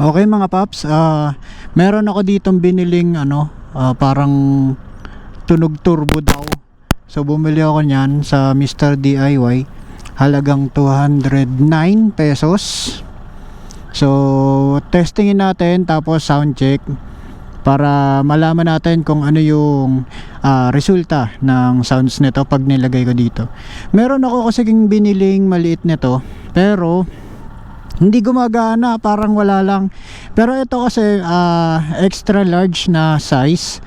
Okay mga paps, ah meron ako ditong biniling ano, ah, parang tunog turbo daw. So bumili ako niyan sa Mr. DIY. Halagang 209 pesos. So testingin natin tapos sound check para malaman natin kung ano yung ah, resulta ng sounds nito pag nilagay ko dito. Meron ako kasing biniling maliit nito pero hindi gumagana parang wala lang. Pero ito kasi ah, extra large na size.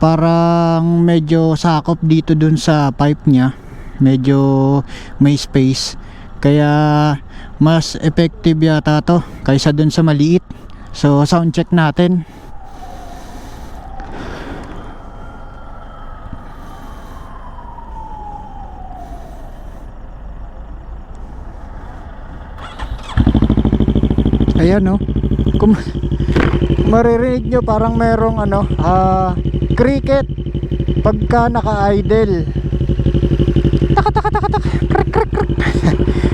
Parang medyo sakop dito dun sa pipe niya. Medyo may space. Kaya mas effective yata to kaysa dun sa maliit. So sound check natin Ayan no. Kung maririnig nyo parang merong ano, ah, cricket pagka naka-idle. Taka taka taka taka. Krik krik krik.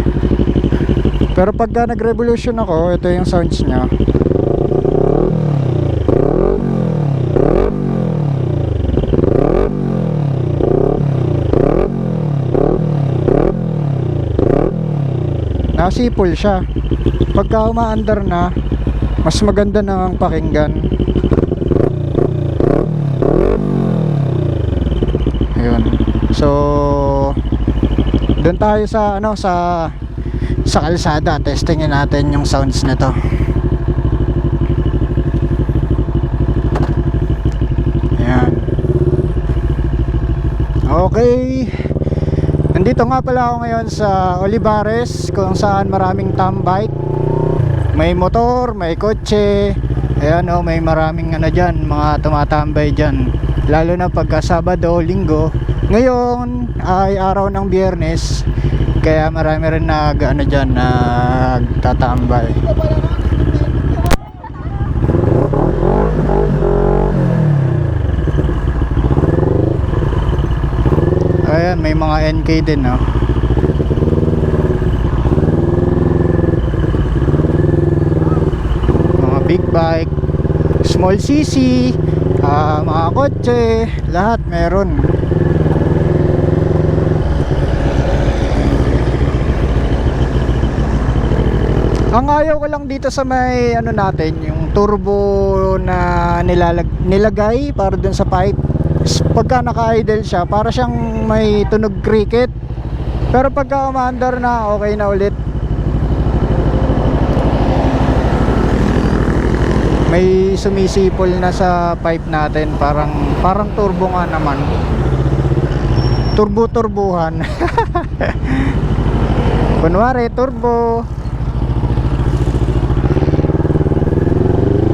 Pero pagka nag-revolution ako, ito yung sounds niya. Nasipol siya pagka umaandar na mas maganda na ang pakinggan. Ayun. So doon tayo sa ano sa sa kalsada. Testingin natin yung sounds nito. Ayan. Okay Nandito nga pala ako ngayon sa Olivares kung saan maraming tambike. May motor, may kotse. Ayan o, may maraming ano dyan mga tumatambay dyan. Lalo na pagka Sabado, Linggo. Ngayon ay araw ng biyernes kaya marami rin nag ano dyan nagtatambay ayan may mga NK din no? Mga big bike small CC ah, mga kotse lahat meron. Ang ayaw ko lang dito sa may ano natin yung turbo na nilalag, nilagay para dun sa pipe Pagka naka-idle siya para siyang may tunog cricket. Pero pagka umaandar na okay na ulit. May sumisipol na sa pipe natin parang parang turbo nga naman. Turbo turbuhan kunwari turbo.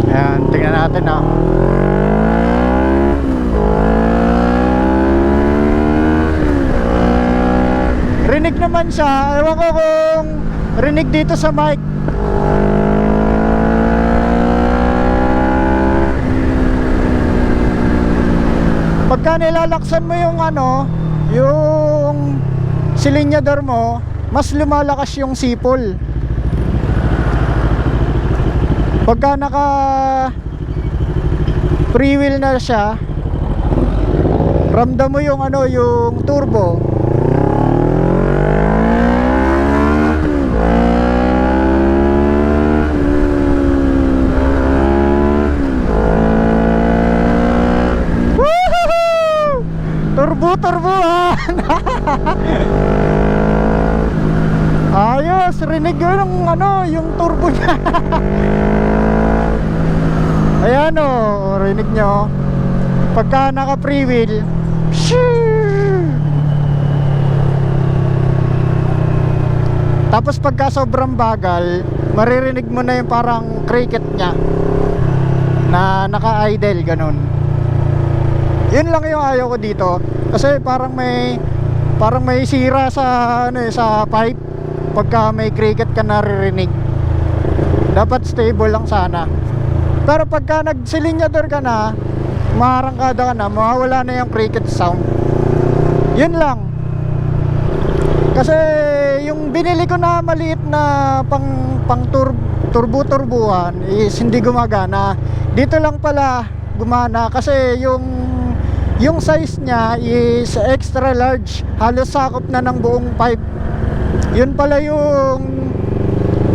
Ayan tingnan natin ah rinig naman siya. Ewan ko kung rinig dito sa mic. Pagka nilalaksan mo yung ano yung silinyador mo mas lumalakas yung sipol. Pagka naka free wheel na siya ramdam mo yung ano yung turbo rinig yun ng ano, yung turbo niya. Ayan o, rinig nyo. Pagka naka free wheel, shoo! Tapos pagka sobrang bagal, maririnig mo na yung parang cricket niya na naka-idle ganun. Yun lang yung ayaw ko dito kasi parang may parang may sira sa ano eh, sa pipe pagka may cricket ka naririnig. Dapat stable lang sana. Pero pagka nagsilinyador ka na, maharangkada ka na, mawawala na yung cricket sound. Yun lang. Kasi yung binili ko na maliit na pang pang tur turbo-turbuhan is hindi gumagana. Dito lang pala gumana kasi yung yung size niya is extra large. Halos sakop na ng buong pipe. Yun pala yung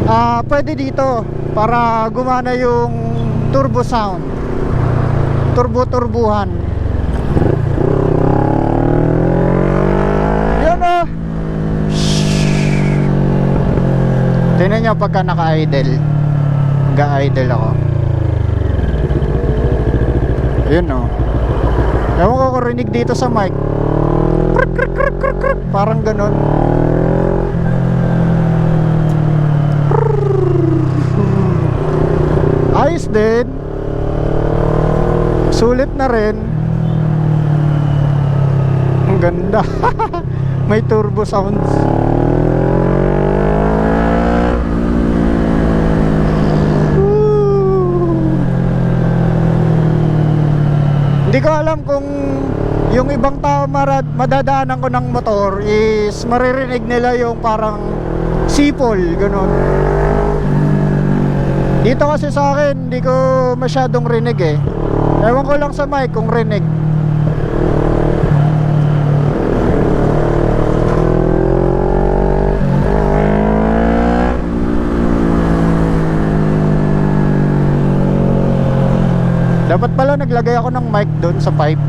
ah pwede dito para gumana yung turbo sound. Turbo-turbuhan. Yan oh. Tingnan nyo pagka naka-idle. Nag-idle ako. Ayun oh. Ewan ko rinig dito sa mic. Parang ganun. Din. Sulit na rin. Ang ganda. May turbo sounds. Hindi ko alam kung yung ibang tao marad, madadaanan ko ng motor is maririnig nila yung parang sipol, ganun. Dito kasi sa akin, hindi ko masyadong rinig eh. Ewan ko lang sa mic kung rinig. Dapat pala naglagay ako ng mic doon sa pipe.